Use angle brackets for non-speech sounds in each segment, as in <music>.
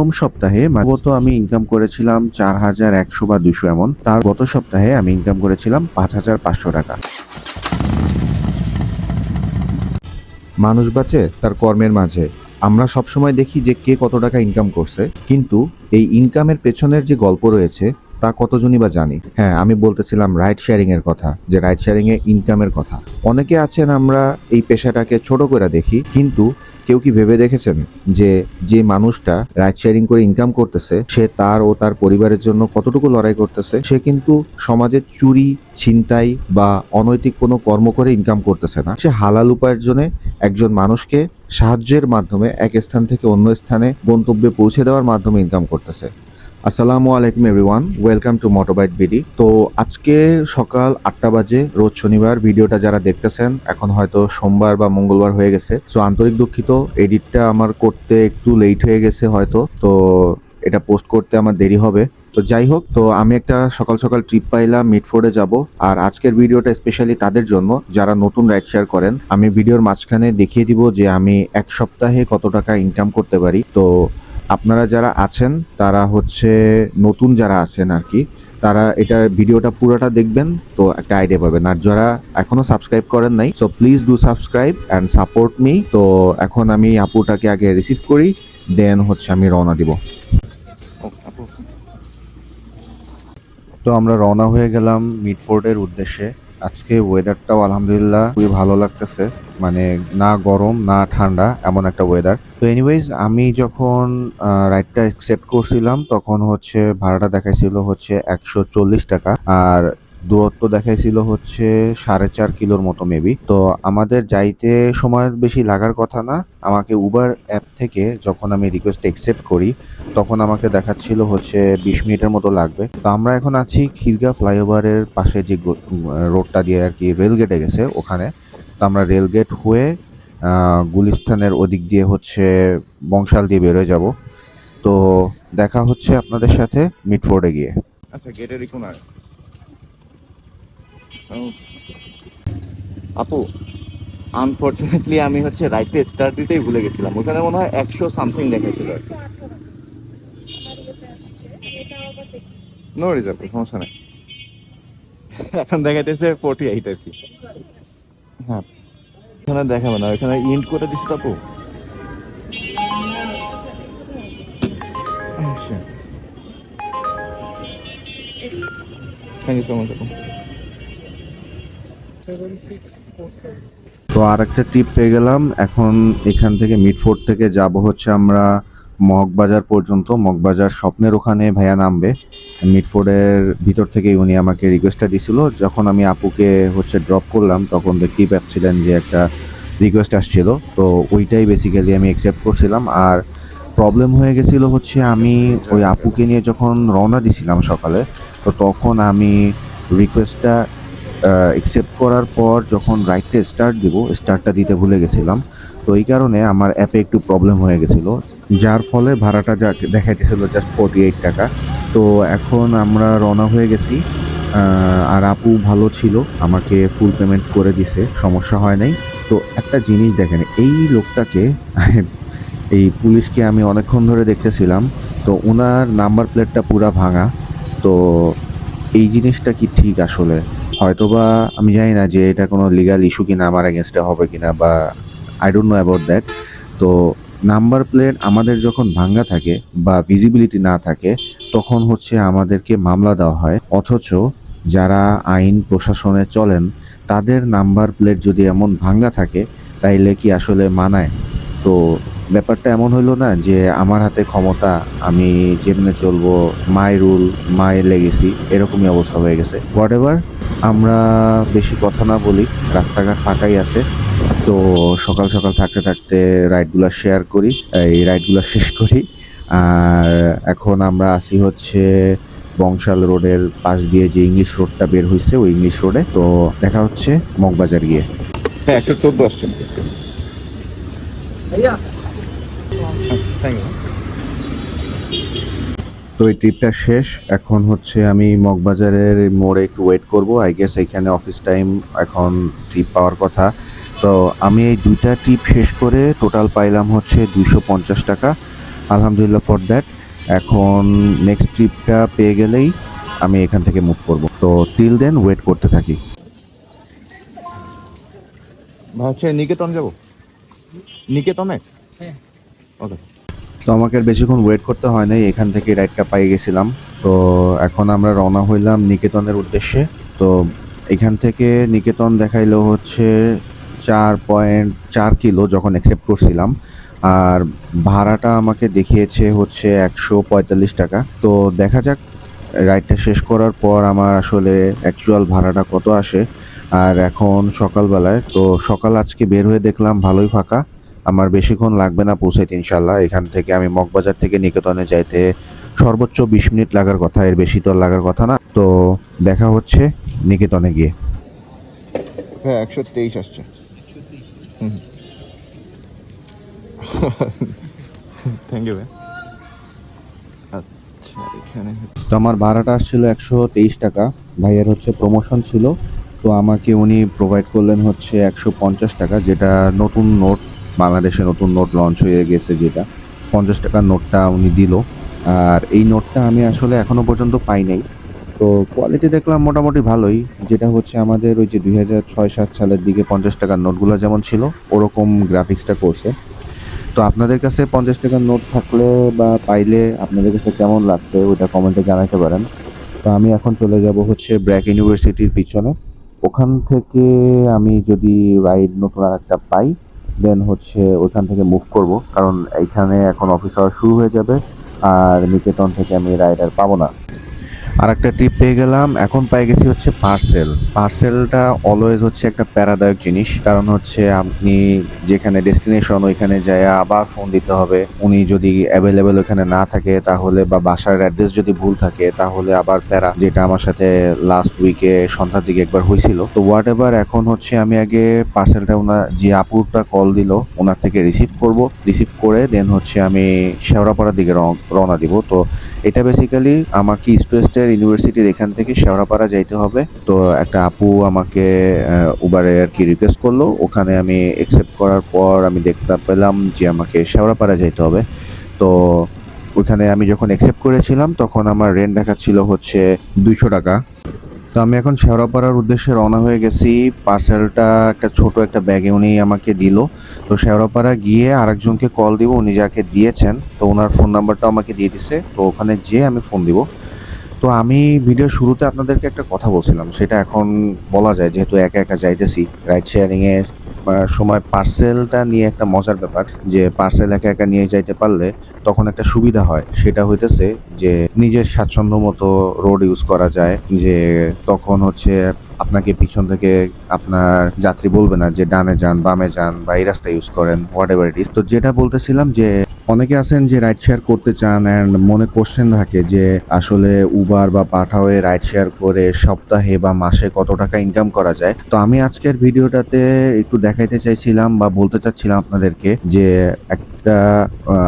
প্রথম সপ্তাহে গত আমি ইনকাম করেছিলাম চার হাজার একশো বা দুশো এমন। তার গত সপ্তাহে আমি ইনকাম করেছিলাম পাঁচ হাজার পাঁচশো টাকা। মানুষ বাঁচে তার কর্মের মাঝে। আমরা সবসময় দেখি যে কে কত টাকা ইনকাম করছে। কিন্তু এই ইনকামের পেছনের যে গল্প রয়েছে, তা কতজনই বা জানি? হ্যাঁ আমি বলতেছিলাম রাইড শেয়ারিং এর কথা, যে রাইড শেয়ারিং এ ইনকামের কথা। অনেকে আছেন আমরা এই পেশাটাকে ছোট করে দেখি, কিন্তু কেউ কি ভেবে দেখেছেন যে যে মানুষটা রাইড শেয়ারিং করে ইনকাম করতেছে, সে তার ও তার পরিবারের জন্য কতটুকু লড়াই করতেছে? সে কিন্তু সমাজের চুরি, ছিনতাই বা অনৈতিক কোনো কর্ম করে ইনকাম করতেছে না। সে হালাল উপার্জনে একজন মানুষকে সাহায্যের মাধ্যমে এক স্থান থেকে অন্য স্থানে গন্তব্যে পৌঁছে দেওয়ার মাধ্যমে ইনকাম করতেছে। আসসালামু আলাইকুম everyone, welcome to Motobyte BD. তো আজকে সকাল আটটা বাজে, রোজ শনিবার, ভিডিওটা যারা দেখতেছেন, এখন হয়তো সোমবার বা মঙ্গলবার হয়ে গেছে। সো আন্তরিক দুঃখিত, এডিটটা আমার করতে একটু লেট হয়ে গেছে হয়তো, তো এটা পোস্ট করতে আমার দেরি হবে। তো যাই হোক, তো আমি একটা সকাল সকাল ট্রিপ পাইলাম মিটফোর্ডে যাব। আর আজকের ভিডিওটা স্পেশালি তাদের জন্য, যারা নতুন রাইড শেয়ার করেন, আমি ভিডিওর মাঝখানে দেখিয়ে দিব যে আমি এক সপ্তাহে কত টাকা ইনকাম করতে পারি। তো আপনারা যারা আছেন, তারা হচ্ছে নতুন যারা আছেন আর কি, তারা এটা ভিডিওটা পুরোটা দেখবেন, তো একটা আইডিয়া পাবেন। আর যারা এখনও সাবস্ক্রাইব করেন নাই so please do subscribe and support me তো এখন আমি আপুটাকে আগে রিসিভ করি দেন হচ্ছে আমি রওনা দিব। তো আমরা রওনা হয়ে গেলাম মিডফোর্ডের উদ্দেশ্যে। আজকে ওয়েদারটাও আলহামদুলিল্লাহ খুবই ভালো লাগতেছে। মানে না গরম, না ঠান্ডা, এমন একটা ওয়েদার তো এনিওয়েজ আমি যখন রাইডটা অ্যাকসেপ্ট করছিলাম, তখন হচ্ছে ভাড়াটা দেখাইছিল হচ্ছে একশো চল্লিশ টাকা। আর দূরত্ব দেখাইছিল হচ্ছে সাড়ে চার কিলোর মতো মেবি তো আমাদের যাইতে সময় বেশি লাগার কথা না, আমাকে উবার অ্যাপ থেকে যখন আমি রিকোয়েস্ট অ্যাকসেপ্ট করি, তখন আমাকে দেখাচ্ছিল হচ্ছে বিশ মিনিটের মতো লাগবে। তো আমরা এখন আছি খিলগা ফ্লাইওভারের পাশে যে রোডটা দিয়ে আর কি রেলগেটে গেছে ওখানে। তো আমরা রেলগেট হয়ে গুলিস্তানের ওদিক দিয়ে হচ্ছে বংশাল দিয়ে বেরোয় যাব। তো দেখা হচ্ছে আপনাদের সাথে মিটফোর্ডে গিয়ে। আচ্ছা গেটের কোনায়। আপু আনফরচুনেটলি আমি হচ্ছে রাইটে স্টার্ট দিতেই ভুলে গেছিলাম। ওখানে মনে হয় একশো সামথিং দেখাইছিল আর কি নো রিজার্ভ সমস্যা নেই। এখন দেখাইতেছে ফোর্টি এইট আর কি। হ্যাঁ। এখানে দেখাবে না, এখানে ইন্ট করে দিস আপু। থ্যাংক ইউ সো মাচ আপু। তো আর একটা টিপ পেয়ে গেলাম। এখন এখান থেকে মিডফোর্ড থেকে যাব হচ্ছে আমরা মগবাজার পর্যন্ত। মগবাজার স্বপ্নের ওখানে ভাইয়া নামবে। মিডফোর্ডের ভিতর থেকেই উনি আমাকে রিকোয়েস্টটা দিছিল। যখন আমি আপুকে হচ্ছে ড্রপ করলাম, তখন দেখতেই পাচ্ছিলেন যে একটা রিকোয়েস্ট আসছিল। তো ওইটাই বেসিক্যালি আমি অ্যাকসেপ্ট করছিলাম। আর প্রবলেম হয়ে গেছিল হচ্ছে আমি ওই আপুকে নিয়ে যখন রওনা দিছিলাম সকালে, তো তখন আমি রিকোয়েস্টটা অ্যাকসেপ্ট করার পর যখন রাইটটা স্টার্ট দিব স্টার্টটা দিতে ভুলে গেছিলাম। তো এই কারণে আমার অ্যাপে একটু প্রবলেম হয়ে গেছিল। যার ফলে ভাড়াটা যা দেখাইতেছিল জাস্ট ফোর্টি এইট টাকা। তো এখন আমরা রওনা হয়ে গেছি। আর আপু ভালো ছিল, আমাকে ফুল পেমেন্ট করে দিছে, সমস্যা হয় নাই। তো একটা জিনিস দেখেন, এই লোকটাকে, <laughs> এই পুলিশকে আমি অনেকক্ষণ ধরে দেখতেছিলাম। তো ওনার নাম্বার প্লেটটা পুরা ভাঙা। তো এই জিনিসটা কি ঠিক আসলে? হয়তোবা আমি জানি না যে এটা কোনো লিগাল ইস্যু কিনা, আমার এগেনস্টে হবে কিনা বা I don't know about that তো নাম্বার প্লেট আমাদের যখন ভাঙ্গা থাকে বা ভিজিবিলিটি না থাকে, তখন হচ্ছে আমাদেরকে মামলা দেওয়া হয়। অথচ যারা আইন প্রশাসনে চলেন, তাদের নাম্বার প্লেট যদি এমন ভাঙ্গা থাকে, তাইলে কি আসলে মানায়? তো ব্যাপারটা এমন হইল না যে আমার হাতে ক্ষমতা, আমি যেমনে চলবো, মাই রুল, মাই লেগেসি এরকমই অবস্থা হয়ে গেছে। হোয়াট এভার আমরা বেশি কথা না বলি রাস্তাঘাট ফাঁকাই আছে তো সকাল সকাল থাকতে থাকতে রাইডগুলো শেয়ার করি এই রাইডগুলো শেষ করি। আর এখন আমরা আসি হচ্ছে বংশাল রোডের পাশ দিয়ে যে ইংলিশ রোডটা বের হয়েছে ওই ইংলিশ রোডে। তো দেখা হচ্ছে মগবাজার গিয়ে। হ্যাঁ একশো চোদ্দ আসছে থ্যাংক ইউ তো এই ট্রিপটা শেষ। এখন হচ্ছে আমি মগবাজারের মোড়ে একটু ওয়েট করব। আই গেস এখানে অফিস টাইম এখন ট্রিপ পাওয়ার কথা। তো আমি এই দুইটা ট্রিপ শেষ করে টোটাল পাইলাম হচ্ছে দুইশো পঞ্চাশ টাকা। আলহামদুলিল্লাহ ফর দ্যাট এখন নেক্সট ট্রিপটা পেয়ে গেলেই আমি এখান থেকে মুভ করব। তো টিল দেন ওয়েট করতে থাকি। ভাবছে নিকেতন যাব? নিকেতনে? ওকে তো আমাকে আর বেশিক্ষণ ওয়েট করতে হয় নাই, এখান থেকে রাইডটা পাই গেছিলাম। তো এখন আমরা রওনা হইলাম নিকেতনের উদ্দেশ্যে। তো এখান থেকে নিকেতন দেখাইলো হচ্ছে চার পয়েন্ট চার কিলো যখন অ্যাকসেপ্ট করছিলাম। আর ভাড়াটা আমাকে দেখিয়েছে হচ্ছে একশো পঁয়তাল্লিশ টাকা। তো দেখা যাক রাইডটা শেষ করার পর আমার আসলে অ্যাকচুয়াল ভাড়াটা কত আসে। আর এখন সকালবেলায়, তো সকাল আজকে বের হয়ে দেখলাম ভালোই ফাঁকা। আমার বেশিক্ষণ লাগবে না পৌঁছাইতে ইনশাল্লাহ এখান থেকে আমি মগবাজার থেকে নিকেতনে যাইতে সর্বোচ্চ বিশ মিনিট লাগার কথা এর বেশি তো লাগার কথা না। তো দেখা হচ্ছে নিকেতনে গিয়ে। হ্যাঁ একশো তেইশ আসছে। থ্যাংক ইউ ভাই। আচ্ছা এখানে তো আমার ভাড়াটা আসছিল একশো তেইশ টাকা। ভাইয়ের হচ্ছে প্রমোশন ছিল। তো আমাকে উনি প্রোভাইড করলেন হচ্ছে একশো পঞ্চাশ টাকা যেটা নতুন নোট বাংলাদেশে নতুন নোট লঞ্চ হয়ে গেছে যেটা। পঞ্চাশ টাকার নোটটা উনি দিল। আর এই নোটটা আমি আসলে এখনও পর্যন্ত পাই নাই। তো কোয়ালিটি দেখলাম মোটামুটি ভালোই। যেটা হচ্ছে আমাদের ওই যে দুই হাজার ছয় সাত সালের দিকে পঞ্চাশ টাকার নোটগুলো যেমন ছিল, ওরকম গ্রাফিক্সটা করছে। তো আপনাদের কাছে পঞ্চাশ টাকার নোট থাকলে বা পাইলে আপনাদের কাছে কেমন লাগছে ওইটা কমেন্টে জানাতে পারেন। তো আমি এখন চলে যাব হচ্ছে ব্র্যাক ইউনিভার্সিটির পিছনে। ওখান থেকে আমি যদি রাইড নতুন আর একটা পাই দেন হচ্ছে ওইখান থেকে মুভ করব। কারণ এইখানে এখন অফিস আওয়ার শুরু হয়ে যাবে, আর নিকেতন থেকে আমি রাইডার পাবো না। আর একটা ট্রিপ পেয়ে গেলাম। এখন পেয়ে গেছি হচ্ছে পার্সেল পার্সেলটা অলওয়েজ হচ্ছে একটা প্যারাদায়ক জিনিস। কারণ হচ্ছে আপনি যেখানে ডেস্টিনেশন ওইখানে যায় আবার ফোন দিতে হবে। উনি যদি অ্যাভেলেবেল ওখানে না থাকে, তাহলে বা বাসার অ্যাড্রেস যদি ভুল থাকে, তাহলে আবার প্যারা, যেটা আমার সাথে লাস্ট উইকে সন্ধ্যার দিকে একবার হয়েছিল। তো হোয়াট এভার এখন হচ্ছে আমি আগে পার্সেলটা ওনার যে আপুরটা কল দিল ওনার থেকে রিসিভ করব। রিসিভ করে দেন হচ্ছে আমি শেওড়াপাড়ার দিকে রও- রওনা দিব। তো এটা বেসিক্যালি আমাকে ইস্ট ওয়েস্টের ইউনিভার্সিটির এখান থেকে শেওড়াপাড়া যাইতে হবে। তো একটা আপু আমাকে উবারে আর কি রিকোয়েস্ট করল। ওখানে আমি অ্যাকসেপ্ট করার পর আমি দেখতে পেলাম যে আমাকে শেওড়াপাড়া যাইতে হবে। তো ওখানে আমি যখন অ্যাকসেপ্ট করেছিলাম, তখন আমার রেন্ট দেখাচ্ছিল হচ্ছে দুইশো টাকা। তো আমি এখন শেওড়াপাড়ার উদ্দেশ্যে রওনা হয়ে গেছি। পার্সেলটা একটা ছোট একটা ব্যাগে উনি আমাকে দিল। তো শেওড়াপাড়া গিয়ে আরেকজনকে কল দিব। উনি যাকে দিয়েছেন, তো ওনার ফোন নাম্বারটা আমাকে দিয়ে দিছে। তো ওখানে যেয়ে আমি ফোন দিব। তো আমি ভিডিও শুরুতে আপনাদেরকে একটা কথা বলছিলাম, সেটা এখন বলা যায়, যেহেতু একা একা যাইতেছি রাইড শেয়ারিং এর সময় পার্সেলটা নিয়ে একটা মজার ব্যাপার, যে পার্সেল একা একা নিয়ে যাইতে পারলে তখন একটা সুবিধা হয়। সেটা হইতেছে যে নিজের স্বাচ্ছন্দ্য মতো রোড ইউজ করা যায়, যে তখন হচ্ছে আপনাকে পিছন থেকে আপনার যাত্রী বলবে না যে ডানে যান, বামে যান বা এই রাস্তা ইউজ করেন হোয়াট এভার ইট ইস তো যেটা বলতেছিলাম যে অনেকে আছেন যে রাইড শেয়ার করতে চান অ্যান্ড মনে কোশ্চেন থাকে যে আসলে উবার বা পাঠাওয়ে রাইড শেয়ার করে সপ্তাহে বা মাসে কত টাকা ইনকাম করা যায়। তো আমি আজকের ভিডিওটাতে একটু দেখাইতে চাইছিলাম বা বলতে চাচ্ছিলাম আপনাদেরকে যে একটা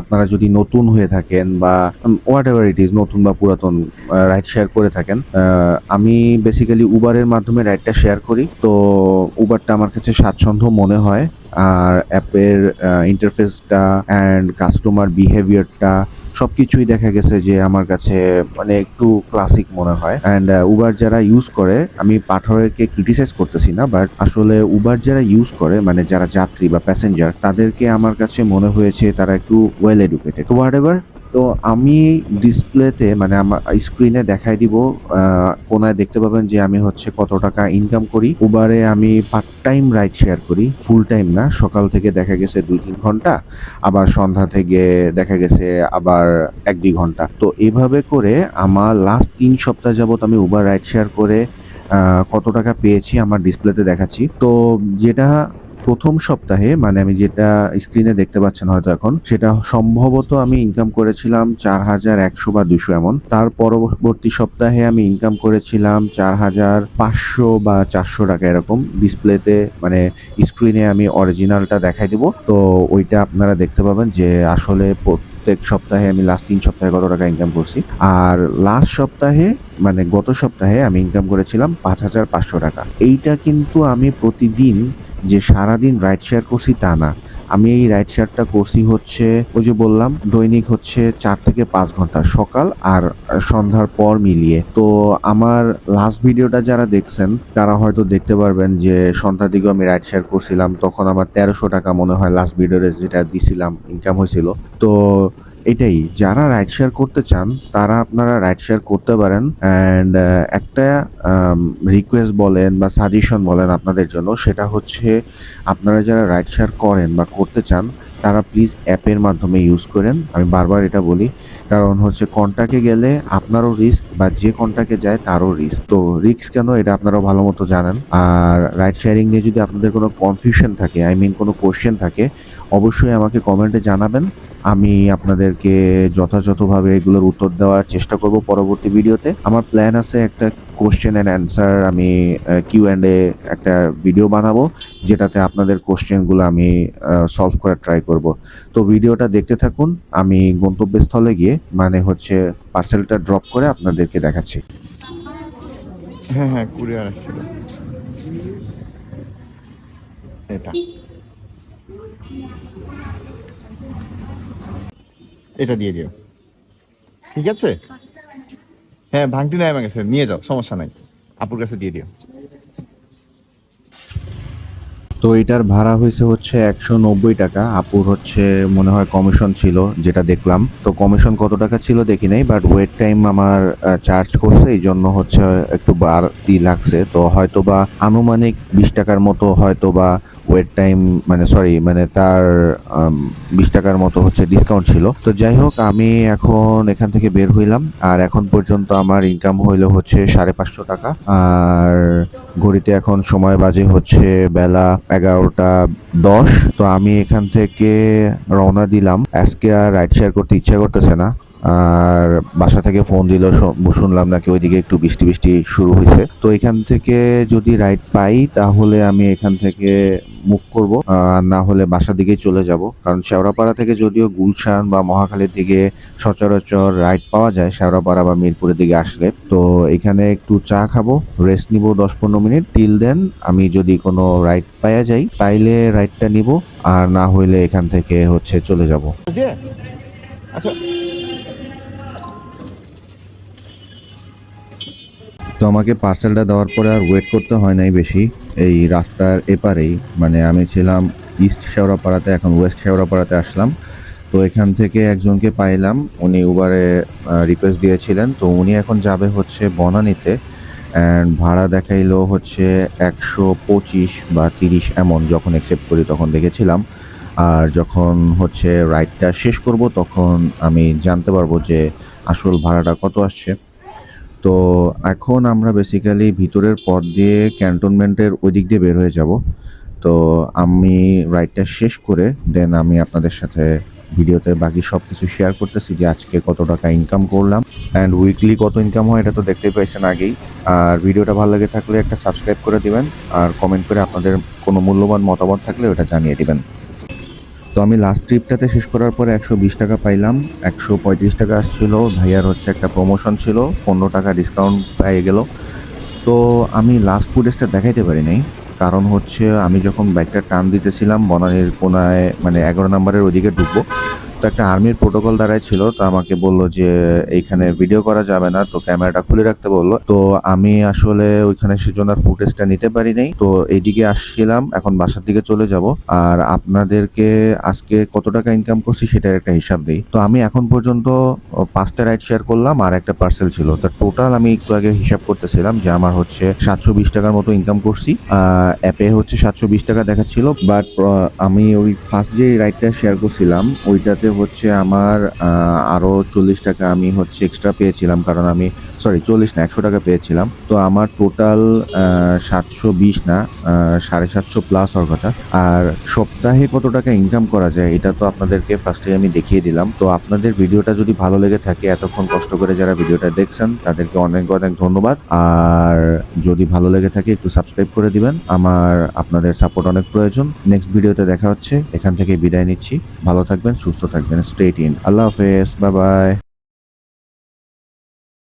আপনারা যদি নতুন হয়ে থাকেন বা হোয়াট এভার ইট ইজ নতুন বা পুরাতন রাইড শেয়ার করে থাকেন আমি বেসিক্যালি উবারের মাধ্যমে রাইডটা শেয়ার করি। তো উবারটা আমার কাছে স্বাচ্ছন্দ্য মনে হয়। আর অ্যাপের ইন্টারফেসটা অ্যান্ড কাস্টমার বিহেভিয়ারটা সব কিছুই দেখা গেছে যে আমার কাছে মানে একটু ক্লাসিক মনে হয়। অ্যান্ড উবার যারা ইউজ করে, আমি পাঠাওয়ারকে ক্রিটিসাইজ করতেছি না বাট আসলে উবার যারা ইউজ করে মানে যারা যাত্রী বা প্যাসেঞ্জার তাদেরকে আমার কাছে মনে হয়েছে তারা একটু ওয়েল এডুকেটেড হোয়াট এভার তো আমি ডিসপ্লেতে মানে আমার স্ক্রিনে দেখাই দিব কোনায় দেখতে পাবেন যে আমি হচ্ছে কত টাকা ইনকাম করি। উবারে আমি পার্ট টাইম রাইড শেয়ার করি ফুল টাইম না, সকাল থেকে দেখা গেছে দুই তিন ঘণ্টা, আবার সন্ধ্যা থেকে দেখা গেছে আবার এক দুই ঘণ্টা। তো এভাবে করে আমার লাস্ট তিন সপ্তাহ যাবত আমি উবার রাইড শেয়ার করে কত টাকা পেয়েছি আমার ডিসপ্লেতে দেখাচ্ছি। তো যেটা প্রথম সপ্তাহে মানে আমি যেটা স্ক্রিনে দেখতে পাচ্ছেন হয়তো এখন, সেটা সম্ভবত আমি ইনকাম করেছিলাম চার হাজার একশো বা দুশো এমন। তার পরবর্তী সপ্তাহে আমি ইনকাম করেছিলাম চার হাজার পাঁচশো বা চারশো টাকা এরকম। ডিসপ্লেতে মানে স্ক্রিনে আমি অরিজিনালটা দেখাই দিব। তো ওইটা আপনারা দেখতে পাবেন যে আসলে প্রত্যেক সপ্তাহে আমি লাস্ট তিন সপ্তাহে কত টাকা ইনকাম করছি। আর লাস্ট সপ্তাহে মানে গত সপ্তাহে আমি ইনকাম করেছিলাম পাঁচ হাজার পাঁচশো টাকা। এইটা কিন্তু আমি প্রতিদিন যে সারাদিন রাইড শেয়ার করছি তা না। আমি এই রাইড শেয়ারটা করছি হচ্ছে, ওই যে বললাম, দৈনিক হচ্ছে চার থেকে পাঁচ ঘণ্টা, সকাল আর সন্ধ্যার পর মিলিয়ে। তো আমার লাস্ট ভিডিওটা যারা দেখছেন, তারা হয়তো দেখতে পারবেন যে সন্ধ্যার দিকেও আমি রাইড শেয়ার করছিলাম, তখন আমার তেরোশো টাকা মনে হয় লাস্ট ভিডিওতে যেটা দিছিলাম ইনকাম হয়েছিল। তো এটাই, যারা রাইড শেয়ার করতে চান, তারা আপনারা রাইড শেয়ার করতে পারেন অ্যান্ড একটা রিকোয়েস্ট বলেন বা সাজেশন বলেন আপনাদের জন্য, সেটা হচ্ছে আপনারা যারা রাইড শেয়ার করেন বা করতে চান, তারা প্লিজ অ্যাপের মাধ্যমে ইউজ করেন। আমি বারবার এটা বলি কারণ হচ্ছে কন্টাকে গেলে আপনারও রিস্ক বা যে কন্টাকে যায় তারও রিস্ক তো রিস্ক কেন? এটা আপনারাও ভালো মতো জানেন। আর রাইড শেয়ারিং নিয়ে যদি আপনাদের কোনো কনফিউশন থাকে আই মিন কোনো কোশ্চেন থাকে, অবশ্যই আমাকে কমেন্টে জানাবেন। আমি আপনাদেরকে যথাযথভাবে এগুলোর উত্তর দেওয়ার চেষ্টা করব পরবর্তী ভিডিওতে। আমার প্ল্যান আছে একটা কোশ্চেন অ্যান্ড অ্যান্সার আমি কিউ অ্যান্ড এ একটা ভিডিও বানাবো, যেটাতে আপনাদের কোশ্চেনগুলো আমি সলভ করার ট্রাই করব। তো ভিডিওটা দেখতে থাকুন। আমি গন্তব্যস্থলে গিয়ে মানে হচ্ছে পার্সেলটা ড্রপ করে আপনাদেরকে দেখাচ্ছি। হ্যাঁ হ্যাঁ কুরিয়ার আসছিল। এটা। এটা দিয়ে দিও। ঠিক আছে? হ্যাঁ ভাঙটি নাই আমার কাছে। নিয়ে যাও, সমস্যা নাই। আপুর কাছে দিয়ে দিও। তো এটার ভাড়া হয়েছে হচ্ছে একশো নব্বই টাকা। আপুর হচ্ছে মনে হয় কমিশন ছিল, যেটা দেখলাম। তো কমিশন কত টাকা ছিল দেখি নাই বাট ওয়েট টাইম আমার চার্জ করছে, এই জন্য হচ্ছে একটু বাড়তি লাগছে। তো হয়তো বা আনুমানিক বিশ টাকার মতো হয়তো বা ওয়েট টাইম মানে সরি মানে তার বিশ টাকার মতো হচ্ছে ডিসকাউন্ট ছিল। তো যাই হোক, আমি এখন এখান থেকে বের হইলাম, আর এখন পর্যন্ত আমার ইনকাম হইল হচ্ছে সাড়ে পাঁচশো টাকা। আর ঘড়িতে এখন সময় বাজে হচ্ছে বেলা এগারোটা দশ। তো আমি এখান থেকে রওনা দিলাম। আজকে আর রাইড শেয়ার করতে ইচ্ছা করতেছে না। আর বাসা থেকে ফোন দিল শুনলাম নাকি ওইদিকে একটু বৃষ্টি বৃষ্টি শুরু হয়েছে। তো এখান থেকে যদি রাইড পাই, তাহলে আমি এখান থেকে মুভ করব। না হলে বাসার দিকেই চলে যাব। কারণ শেওড়াপাড়া থেকে যদিও গুলশান বা মহাখালীর দিকে সচরাচর রাইড পাওয়া যায়, শেওড়াপাড়া বা মিরপুরের দিকে আসলে। তো এখানে একটু চা খাব রেস্ট নিব দশ পনেরো মিনিট। টিল দেন আমি যদি কোনো রাইড পাওয়া যাই, তাইলে রাইডটা নিব। আর না হইলে এখান থেকে হচ্ছে চলে যাব। আচ্ছা। তো আমাকে পার্সেলটা দেওয়ার পরে আর ওয়েট করতে হয় নাই বেশি। এই রাস্তার এপারেই মানে আমি ছিলাম ইস্ট শেওড়াপাড়াতে এখন ওয়েস্ট শেওড়াপাড়াতে আসলাম। তো এখান থেকে একজনকে পাইলাম, উনি উবারে রিকোয়েস্ট দিয়েছিলেন। তো উনি এখন যাবে হচ্ছে বনানীতে অ্যান্ড ভাড়া দেখাইলো হচ্ছে একশো পঁচিশ বা তিরিশ এমন, যখন অ্যাকসেপ্ট করি তখন দেখেছিলাম। আর যখন হচ্ছে রাইডটা শেষ করব, তখন আমি জানতে পারব যে আসল ভাড়াটা কত আসছে। তো এখন আমরা বেসিক্যালি ভিতরের পথ দিয়ে ক্যান্টনমেন্টের ওই দিক দিয়ে বের হয়ে যাব। তো আমি রাইডটা শেষ করে দেন আমি আপনাদের সাথে ভিডিওতে বাকি সব কিছু শেয়ার করতেছি যে আজকে কত টাকা ইনকাম করলাম অ্যান্ড উইকলি কত ইনকাম হয়, এটা তো দেখতেই পাইছেন আগেই। আর ভিডিওটা ভালো লেগে থাকলে একটা সাবস্ক্রাইব করে দিবেন, আর কমেন্ট করে আপনাদের কোনো মূল্যবান মতামত থাকলে ওটা জানিয়ে দিবেন। তো আমি লাস্ট ট্রিপটাতে শেষ করার পরে একশো বিশ টাকা পাইলাম, একশো পঁয়ত্রিশ টাকা আসছিল, ভাইয়ার হচ্ছে একটা প্রমোশন ছিল, পনেরো টাকা ডিসকাউন্ট পেয়ে গেল। তো আমি লাস্ট ফুটেজটা দেখাইতে পারি নাই, কারণ হচ্ছে আমি যখন বাইকটা টান দিতেছিলাম, বনানির কোনায় মানে এগারো নম্বরের ওইদিকে ঢুকবো তো একটা আর্মির প্রোটোকল দ্বারাই ছিল, তো আমাকে বলল যে, এইখানে ভিডিও করা যাবে না। তো ক্যামেরাটা খুলে রাখতে বলল। তো আমি আসলে ওইখানে সেজন্য আর ফুটেজটা নিতে পারি নাই। তো এইদিকে আসছিলাম, এখন বাসার দিকে চলে যাব। আর আপনাদেরকে আজকে কত টাকা ইনকাম করছি সেটার একটা হিসাব দিই। তো আমি এখন পর্যন্ত পাঁচটা রাইড শেয়ার করলাম আর একটা পার্সেল ছিল। তো টোটাল আমি একটু আগে হিসাব করতেছিলাম যে, আমার হচ্ছে সাতশো বিশ টাকার মতো ইনকাম করছি। অ্যাপে হচ্ছে সাতশো বিশ টাকা দেখাচ্ছিল বাট আমি ওই ফার্স্ট যে রাইডটা শেয়ার করছিলাম, ওইটাতে হচ্ছে আমার আহ, আরও চল্লিশ টাকা আমি হচ্ছে এক্সট্রা পেয়েছিলাম কারণ আমি সরি চল্লিশ না একশো টাকা পেয়েছিলাম। তো আমার টোটাল সাতশো বিশ না সাড়ে সাতশো প্লাস হওয়ার কথা। আর সপ্তাহে কত টাকা ইনকাম করা যায় এটা তো আপনাদেরকে ফার্স্টে আমি দেখিয়ে দিলাম। তো আপনাদের ভিডিওটা যদি ভালো লেগে থাকে এতক্ষণ কষ্ট করে যারা ভিডিওটা দেখছেন তাদেরকে অনেক অনেক ধন্যবাদ। আর যদি ভালো লেগে থাকে একটু সাবস্ক্রাইব করে দিবেন। আমার আপনাদের সাপোর্ট অনেক প্রয়োজন। নেক্সট ভিডিওতে দেখা হচ্ছে। এখান থেকে বিদায় নিচ্ছি। ভালো থাকবেন সুস্থ থাকবেন। স্ট্রেট ইন আল্লাহ হাফেজ বাই বাই